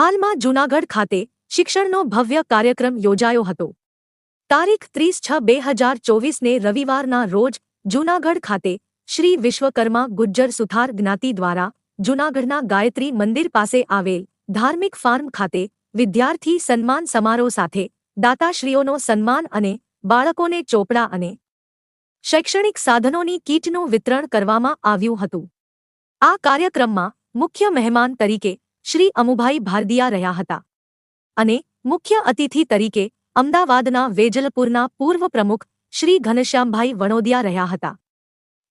હાલમાં જૂનાગઢ ખાતે શિક્ષણનો ભવ્ય કાર્યક્રમ યોજાયો હતો. તારીખ ત્રીસ છ બે હજાર ચોવીસને રવિવારના રોજ જૂનાગઢ ખાતે શ્રી વિશ્વકર્મા ગુજ્જર સુથાર જ્ઞાતિ દ્વારા જૂનાગઢના ગાયત્રી મંદિર પાસે આવેલ ધાર્મિક ફાર્મ ખાતે વિદ્યાર્થી સન્માન સમારોહ સાથે દાતાશ્રીઓનો સન્માન અને બાળકોને ચોપડા અને શૈક્ષણિક સાધનોની કીટનું વિતરણ કરવામાં આવ્યું હતું. આ કાર્યક્રમમાં મુખ્ય મહેમાન તરીકે શ્રી અમુભાઈ ભારદિયા રહ્યા હતા. અને મુખ્ય અતિથિ તરીકે અમદાવાદના વેજલપુરના પૂર્વ પ્રમુખ શ્રી ઘનશ્યામભાઈ વણોદિયા રહ્યા હતા.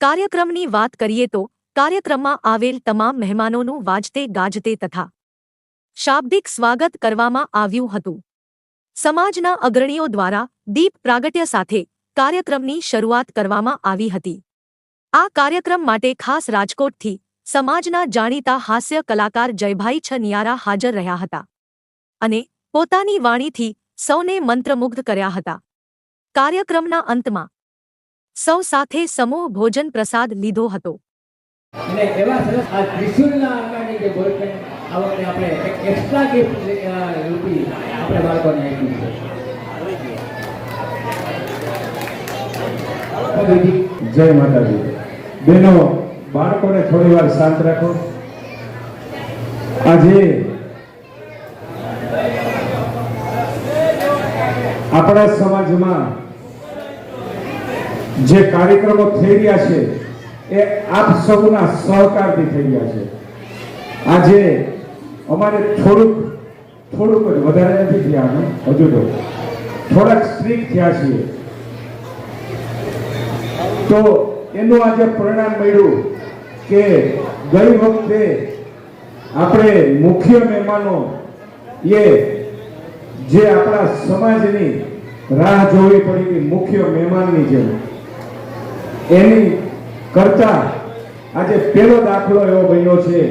કાર્યક્રમની વાત કરીએ તો કાર્યક્રમમાં આવેલ તમામ મહેમાનોનું વાજતે ગાજતે તથા શાબ્દિક સ્વાગત કરવામાં આવ્યું હતું. સમાજના અગ્રણીઓ દ્વારા દીપ પ્રાગટ્ય સાથે કાર્યક્રમની શરૂઆત કરવામાં આવી હતી. આ કાર્યક્રમ માટે ખાસ રાજકોટથી સમાજના જાણીતા હાસ્ય કલાકાર જયભાઈ છનિયારા હાજર રહ્યા હતા અને પોતાની વાણીથી સૌને મંત્રમુગ્ધ કર્યા હતા. કાર્યક્રમના અંતમાં સૌ સાથે સમૂહ ભોજન પ્રસાદ લીધો હતો. અને એવા સરસ આ ત્રિશુલના આંગણાની જે બોલપેન આ વખતે આપણે એક એક્સ્ટ્રા ગિફ્ટ રૂપી આપણે બાળકોને આપી છે. જય માતાજી. બહેનો બાળકોને થોડી વાર શાંત રાખો. આજે આપણા સમાજમાં જે કાર્યક્રમો થઈ રહ્યા છે, એ આપ સૌના સહકારથી થઈ રહ્યા છે. આજે અમારે થોડુંક થોડુંક જ વધારે નથી થયા અમે, હજુ તો. થોડાક સ્ટ્રીક થયા છીએ. તો એનું આજે પરિણામ મળ્યું કે ગઈ વખતે આપણે મુખ્ય મહેમાનો એ જે આપણા સમાજની રાહ જોવી પડી મુખ્ય મહેમાનની જેમ. એની કરતા આજે પહેલો દાખલો એવો બન્યો છે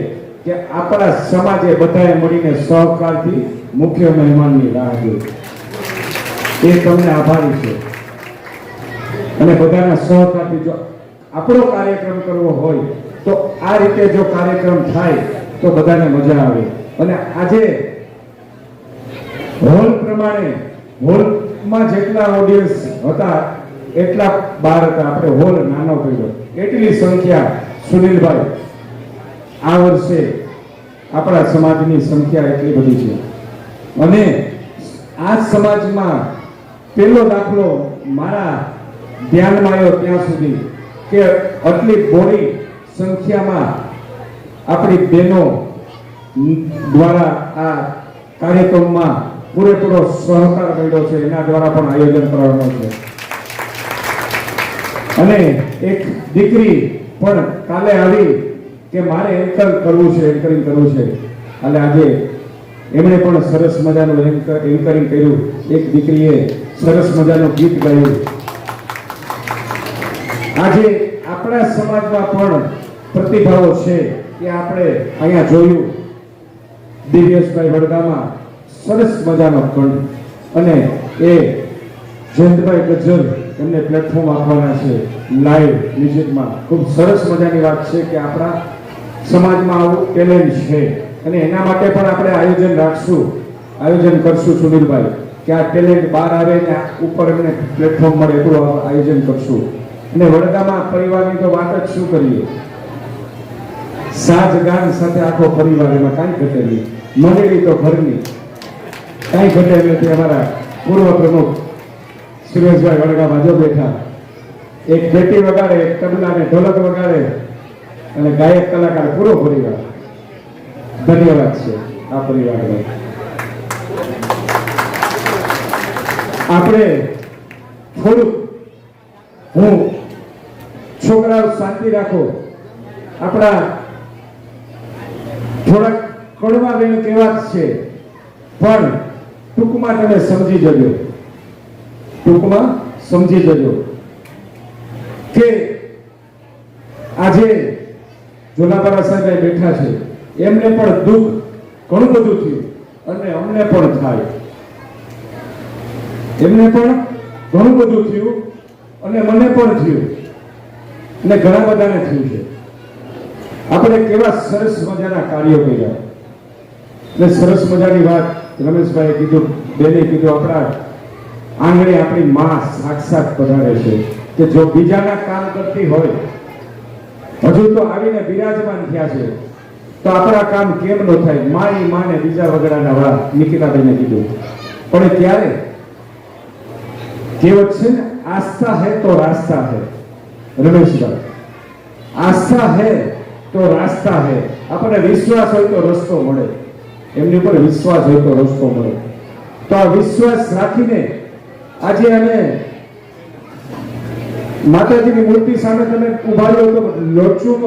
કે આપણા સમાજે બધાએ મળીને સહકારથી મુખ્ય મહેમાનની રાહ જોઈ. એ તમને આભારી છે. અને બધાના સહકારથી જો આપણો કાર્યક્રમ કરવો હોય તો આ રીતે જો કાર્યક્રમ થાય તો બધાને મજા આવે. અને આજે હોલ પ્રમાણે, હોલમાં જેટલા ઓડિયન્સ હતા, એટલા બાર હતા. આપણે હોલ નાનો કર્યો. એટલી સંખ્યા સુનિલભાઈ આ વર્ષે આપણા સમાજની સંખ્યા એટલી બધી છે. અને આ સમાજમાં પહેલો દાખલો મારા ધ્યાનમાં આવ્યો ત્યાં સુધી. કે આટલી બોડી સંખ્યામાં આપણી બહેનો દ્વારા આ કાર્યક્રમમાં પૂરેપૂરો સહકાર મળ્યો છે. એના દ્વારા પણ આયોજન કરવાનું છે. અને એક દીકરી પણ કાલે આવી કે મારે એન્કર કરવું છે એન્કરિંગ કરવું છે. એટલે આજે એમણે પણ સરસ મજાનું એન્કરિંગ કર્યું. એક દીકરીએ સરસ મજાનું ગીત ગાયું. આજે આપણા સમાજમાં પણ પ્રતિભાવો છે કે આપણે અહીંયા જોયું. દિવ્યેશભાઈ વડગામાં સરસ મજાનો કંઠ અને એ જયંતભાઈ ગજ્જર એમને પ્લેટફોર્મ આપવાના છે. લાઈવ મ્યુઝિકમાં ખૂબ સરસ મજાની વાત છે કે આપણા સમાજમાં આવું ટેલેન્ટ છે. અને એના માટે પણ આપણે આયોજન રાખશું. આયોજન કરશું સુનિલભાઈ. કે આ ટેલેન્ટ બહાર આવે ને ઉપર એમને પ્લેટફોર્મ મળે એટલું આયોજન કરશું. અને વડગામાં પરિવારની તો વાત જ શું કરીએ? સાજ ગાન સાથે આખો પરિવાર એમાં કાંઈ ઘટે નહીં. મંડળી તો ઘરની. કાંઈ ઘટે નથી અમારા પૂર્વ પ્રમુખ સુરેશભાઈ વડગામાં જો બેઠા. એક પેટી વગાડે, એક તબલા ને ઢોલક વગાડે અને ગાયક, કલાકાર પૂરો પરિવાર. ધન્યવાદ છે આ પરિવારને. આપણે થોડુંક હું છોકરાઓ શાંતિ રાખો. આપણા થોડાક કડવા બેન કેવા છે, પણ ટૂંકમાં તમે સમજી જજો. ટૂંકમાં સમજી જજો. કે આજે જોનાપરા સાહેબ બેઠા છે. એમને પણ દુઃખ ઘણું બધું થયું અને અમને પણ થાય. એમને પણ ઘણું બધું થયું અને મને પણ થયું. અને ઘણા બધાને થયું છે. આપણે કેવા સરસ મજાના કાર્યો કર્યા. અને સરસ મજાની વાત રમેશભાઈએ કીધું, બેને કીધું, આપણા આંગણે આપણી માં સાક્ષાત પધારે છે. કે જો બીજાના કામ કરતી હોય, હજુ તો આવીને બિરાજમાન થયા છે, તો આપણા કામ કેમ ન થાય? માની માને બીજા વગડાના વાળા નિકિતાબેને કીધું. પણ ત્યારે કહેવત છે ને, આસ્થા હે તો રાસ્તા હે. રમેશભાઈ આસ્થા હે તો રાસ્તા હે. આપણને વિશ્વાસ હોય તો રસ્તો મળે. એમની ઉપર વિશ્વાસ હોય તો રસ્તો મળે. તો આ વિશ્વાસ રાખીને આજે અમે માતાજીની મૂર્તિ સામે તમે ઊભા રહ્યો તો લોચું